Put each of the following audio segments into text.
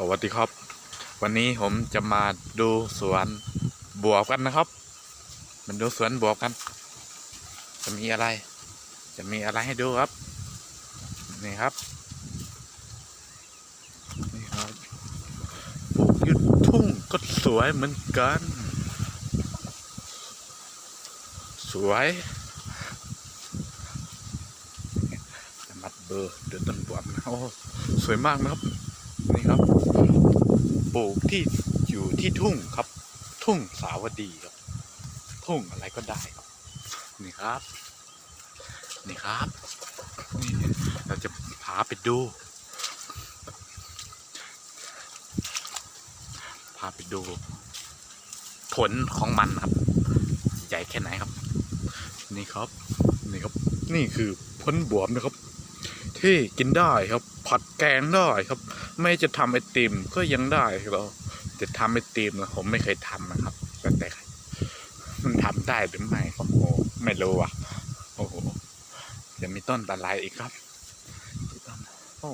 สวัสดีครับ วันนี้ผมจะมาดูสวนบวบกันนะครับมาดูสวนบวบกัน จะมีอะไร จะมีอะไรให้ดูครับ นี่ครับ นี่ครับปลูกยุดทุ่งก็สวยเหมือนกัน สวยมัดเบอร์เดือดต้นบวบนะโอ้สวยมากนะครับนี่ครับ ปลูกที่อยู่ที่ทุ่งครับ ทุ่งสาวดีครับ ทุ่งอะไรก็ได้ครับ นี่ครับ นี่ครับ นี่เราจะพาไปดูพาไปดู ผลของมันครับ ใหญ่แค่ไหนครับ นี่ครับ นี่ครับ นี่คือผลบวบนะครับ ที่กินได้ครับ ผัดแกงได้ครับ ไม่จะทำไอติมก็ยังได้ครับจะทำไอติมนะผมไม่เคยทำนะครับ แต่แต่มันทำได้หรือไม่โอ้โหไม่รู้อะโอ้โหจะมีต้นอะไรอีกครับโอ้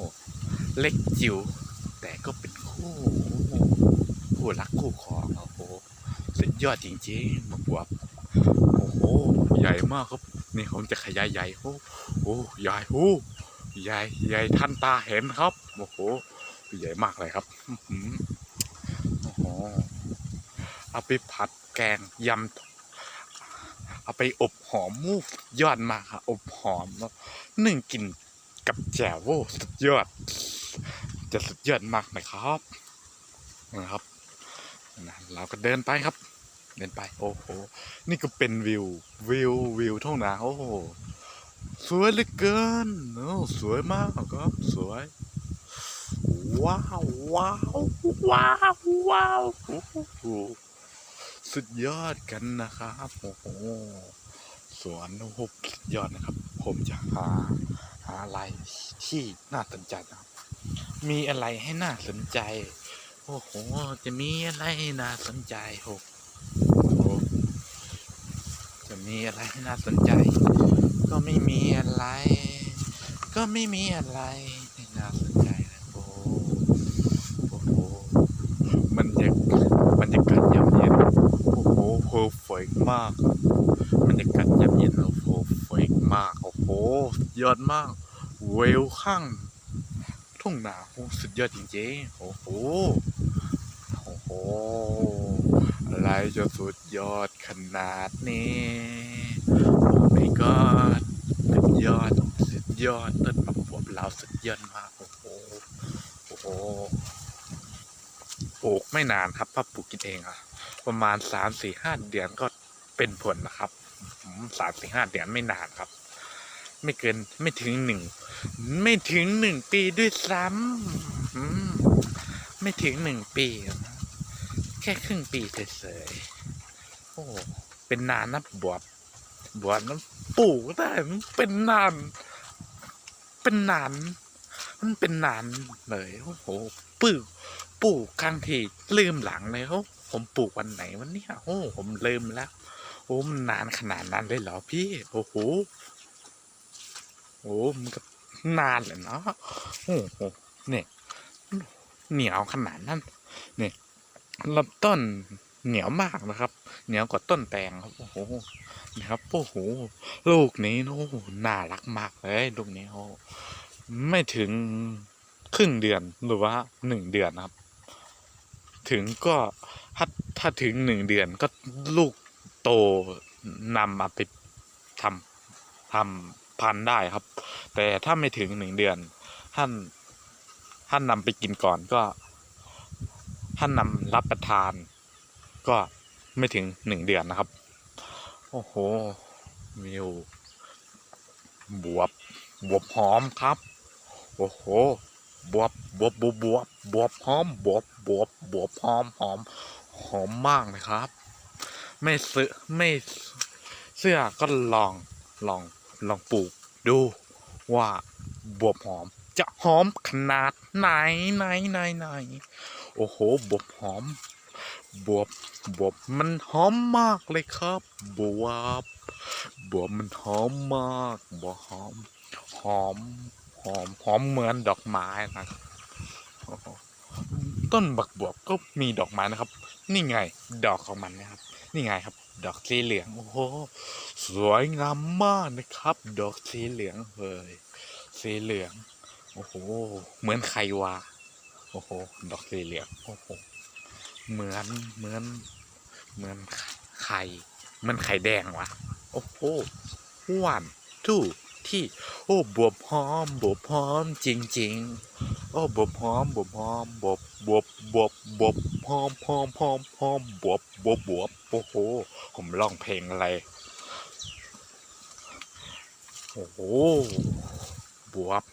เล็กจิ๋วแต่ก็เป็นคู่คู่รักคู่ครองโอ้โหสุดยอดจริงๆมาบวบโอ้โหใหญ่มากครับนี่ผมจะขยายใหญ่โอ้โหใหญ่โอ้ ใหญ่ใหญ่ท่านตาเห็นครับโอ้โหใหญ่มากเลยครับอ๋ออโอ้โหเอาไปผัดแกงยำเอาไปอบหอมมูฟยอดมากค่ะอบหอมแล้วนึ่งกินกับแจ่วโอ้สุดยอด จะสุดยอดมากนะครับนะครับนะเราก็เดินไปครับ เดินไป โอ้โห นี่ก็เป็นวิว วิว วิวทุ่งนาโอ้โห สวยเหลือเกินโอ้สวยมากครับ สวย ว้าวว้าวว้าวว้าวโอ้สุดยอดกันนะครับโอ้โหสวนโอ้โหสุดยอดนะครับ ผมจะหาหาอะไรที่น่าสนใจนะครับ มีอะไรให้น่าสนใจ โอ้โห จะมีอะไรน่าสนใจโอ้จะมีอะไรให้น่าสนใจ ก็ไม่มี อะไร ก็ไม่มีอะไรน่าสนใจเลยโอ้โหโอ้โหมันจะมันจะกัดยามเย็นโอ้โหเพอร์เฟกมากครับมันจะกัดยามเย็นโอ้โหเพอร์เฟกมากโอ้โหยอดมากเวลข้างทุ่งนาโอ้สุดยอดจริงๆโอ้โหโอ้โหอะไรจะสุดยอดขนาดนี้ โอ้ my god สุด ยอด สุดยอดต้นมะบวบเราสุดยอดมาก โอ้โห โอ้โห ปลูกไม่นานครับถ้าปลูกกินเองอะประมาณสามสี่ห้าเดือนก็เป็นผลนะครับสามสี่ห้าเดือนไม่นานครับ ไม่เกินไม่ถึงหนึ่งไม่ถึงหนึ่งปีด้วยซ้ำไม่ถึงหนึ่งปี แค่ครึ่งปีเฉยๆโอ้เป็นนานนะบวบ บวบนั้นปลูกได้มันเป็นนาน เป็นนาน มันเป็นนานเลยโอ้โหปลูกปลูกครั้งที่ลืมหลังเลยเขาผมปลูกวันไหนวันนี้โอ้ผมลืมแล้ว โอ้มันนานขนาดนั้นเลยเหรอพี่โอ้โหโอ้มันก็นานเลยเนาะโอ้โหเนี่ยเหนียวขนาดนั้นเนี่ยลำต้น เหนียวมากนะครับ เหนียวกว่าต้นแตงครับ โอ้โห นะครับ โอ้โห ลูกนี้โอ้โหน่ารักมากเลยลูกนี้โอ้ไม่ถึงครึ่งเดือนหรือว่าหนึ่งเดือนนะครับ ถึงก็ถ้าถ้าถึงหนึ่งเดือนก็ลูกโตนำมาไปทำทำพันได้ครับ แต่ถ้าไม่ถึงหนึ่งเดือน ท่านท่านนำไปกินก่อนก็ท่านนำรับประทาน ก็ไม่ถึงหนึ่งเดือนนะครับ โอ้โหมิวบวบบวบหอมครับ โอ้โหบวบบวบบวบบวบบวบหอมบวบบวบบวบหอมหอมหอมมากนะครับ ไม่ซื้อไม่เสื้อก็ลองลองลองปลูกดูว่าบวบหอมจะหอมขนาดไหนไหนไหนไหนโอ้โหบวบหอม บวบบวบมันหอมมากเลยครับ บวบบวบมันหอมมากบวบหอม หอม หอม หอมเหมือนดอกไม้นะครับต้นบักบวบก็มีดอกไม้นะครับ นี่ไง ดอกของมันนะครับ นี่ไงครับ ดอกสีเหลืองโอ้โหสวยงามมากนะครับ ดอกสีเหลืองเลยสีเหลือง โอ้โห เหมือนไข่วาโอ้โห ดอกสีเหลือง โอ้โห เหมือนเหมือนเหมือนไข่เหมันไข่แดงวะโอ้โหหวานทู่ที่โอ้บวบหอมบวบหอมจริง ๆ โอ้บวบหอมบวบหอมบวบบวบบวบบวบหอมหอมหอมหอมบวบบวบบวบโอ้โหผมร้องเพลงอะไรโอ้โหบวบ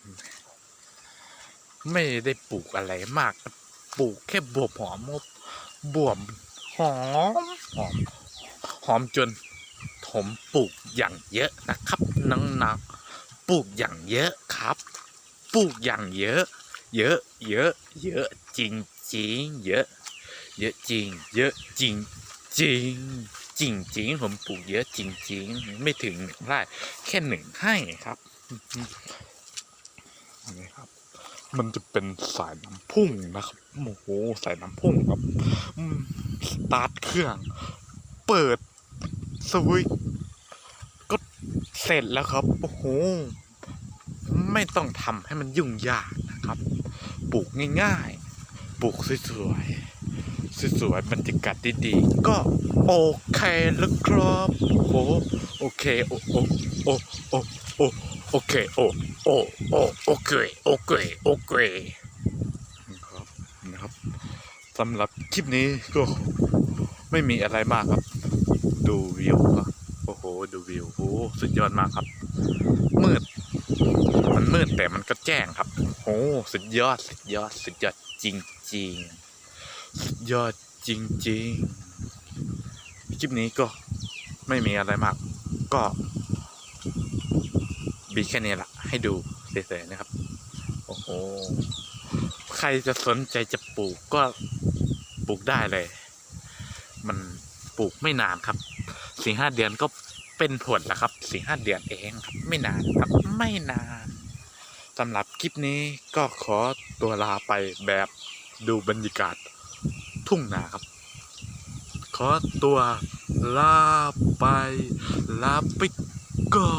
ไม่ได้ปลูกอะไรมาก ปลูกแค่บวบหอม บวบหอมหอมหอมจนผมปลูกอย่างเยอะนะครับน้องๆปลูกอย่างเยอะครับ ปลูกอย่างเยอะ เยอะ เยอะ เยอะจริงจริงเยอะ เยอะจริง เยอะจริงจริงจริงจริงผมปลูกเยอะจริงจริงไม่ถึงหนึ่งไร่แค่หนึ่งให้ครับนี่ครับ มันจะเป็นสายน้ำพุ่งนะครับโอ้โหสายน้ำพุ่งครับสตาร์ทเครื่อง เปิดสวิตก็เสร็จแล้วครับโอ้โหไม่ต้องทำให้มันยุ่งยากนะครับปลูกง่ายๆปลูกสวยๆสวยๆบรรยากาศดีๆ ก็โอเคแล้วครับโอ้โหโอเคโอ้โอ้โอโอ โอเค โอโอโอโอเค โอเค โอเคนะครับนะครับสำหรับคลิปนี้ก็ไม่มีอะไรมากครับ ดูวิวก็โอ้โห ดูวิวโอ้สุดยอดมากครับ มืด มันมืดแต่มันก็แจ้งครับโอ้สุดยอด สุดยอด สุดยอดจริงๆสุดยอดจริงๆคลิปนี้ก็ไม่มีอะไรมาก ก็ บีแค่นี้ละให้ดูเฉยๆนะครับ โอ้โห ใครจะสนใจจะปลูกก็ปลูกได้เลย มันปลูกไม่นานครับสี่ห้าเดือนก็เป็นผลแล้วครับสี่ห้าเดือนเองครับไม่นานครับไม่นานสำหรับคลิปนี้ก็ขอตัวลาไปแบบดูบรรยากาศทุ่งนาครับ ขอตัวลาไปลาไปก่อน